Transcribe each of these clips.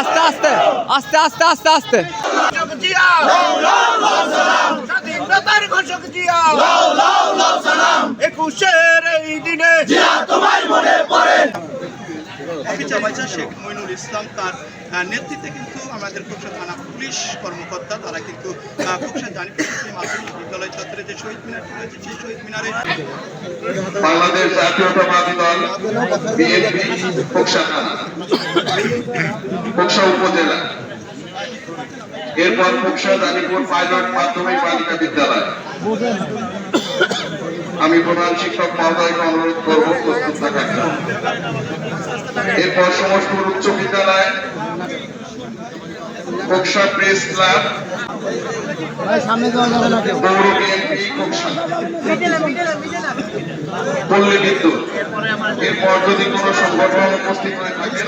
আস্তে আস্তে আস্তে আস্তে আস্তে আস্তে। জিয়া অফিসার শেখ মইনুল ইসলাম তার নেতৃত্বে কিন্তু আমাদের খুবসা থানা পুলিশ কর্মকর্তা, তারা কিন্তু খুবসা জানিপুর মাধ্যমিক বিদ্যালয় চত্বরে যে শহীদ মিনার রয়েছে সেই শহীদ মিনারে উপজেলা। এরপর খোকসা, দানিপুর পাইলট মাধ্যমিক বালিকা বিদ্যালয়। আমি প্রধান শিক্ষক মহোদয়কে অনুরোধ করব প্রস্তুত থাকার জন্য। এরপর সমস্তপুর উচ্চ বিদ্যালয় খোকসা প্রেস ক্লাব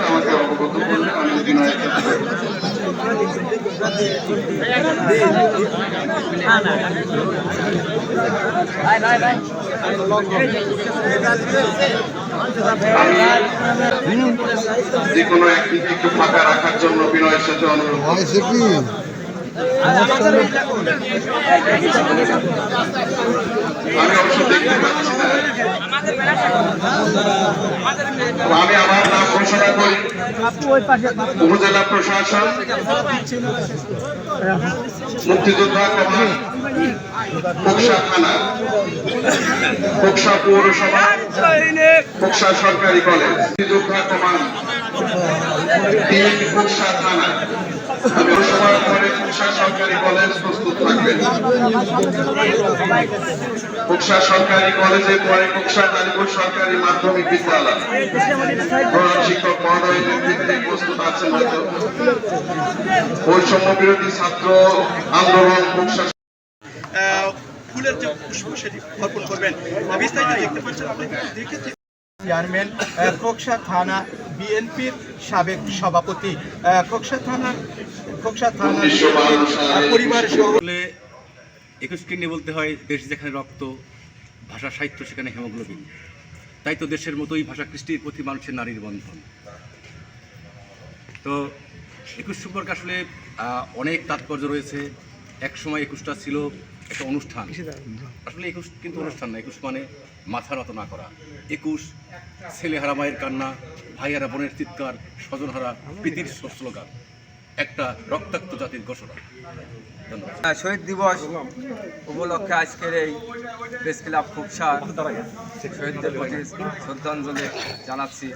আমাকে অবগত করলে আমি নয় যে কোনো একটু ফাঁকা রাখার জন্য বিনয়ের সাথে অনুরোধ করছি। আমি অবশ্য দেখতে পাচ্ছি না। আমি আমার নাম ঘোষণা করি। উপজেলা প্রশাসন, মুক্তিযোদ্ধা কমান্ড থানা, কোকসা পৌরসভা, কোকসা সরকারি কলেজ, মুক্তিযোদ্ধা কমান্ড, তিন থানা, পৌরসভার সরকারি কলেজ কোকসা সরকারি কলেজের পরে কোকসা কালীপুর সরকারি মাধ্যমিক বিদ্যালয়। শিক্ষক মহোদয় নেতৃত্বে প্রস্তুত আছেন হয়তো বৈষম্য বিরোধী ছাত্র আন্দোলন কোকসা ফুলের যে পুষ্প সেটি অর্পণ করবেন। বিস্তারিত দেখতে পাচ্ছেন আপনি? দেখেছেন চেয়ারম্যান খোকসা থানা বিএনপির সাবেক সভাপতি। খোকসা থানা খোকসা থানা পরিবার সহ একুশকে নিয়ে বলতে হয়, দেশ যেখানে রক্ত, ভাষা, সাহিত্য সেখানে হেমোগ্লোবিন। তাই তো দেশের মতোই ভাষা কৃষ্টির প্রতি মানুষের নারীর বন্ধন। তো একুশ সম্পর্কে আসলে অনেক তাৎপর্য রয়েছে। এক সময় একুশটা ছিল একটা অনুষ্ঠান। আসলে একুশ কিন্তু অনুষ্ঠান না, একুশ মানে মাথা নত না করা। একুশ, ছেলেহারা মায়ের কান্না ভাইহারা বোনের চিৎকার, স্বজনহারা প্রীতির স্লোগান। একটা রক্তাক্ত জাতির ঘোষণা। শহীদ দিবস উপলক্ষে আজকের এই প্রেস ক্লাব খুবসার শহীদদের প্রতি শ্রদ্ধাঞ্জলি জানাচ্ছি।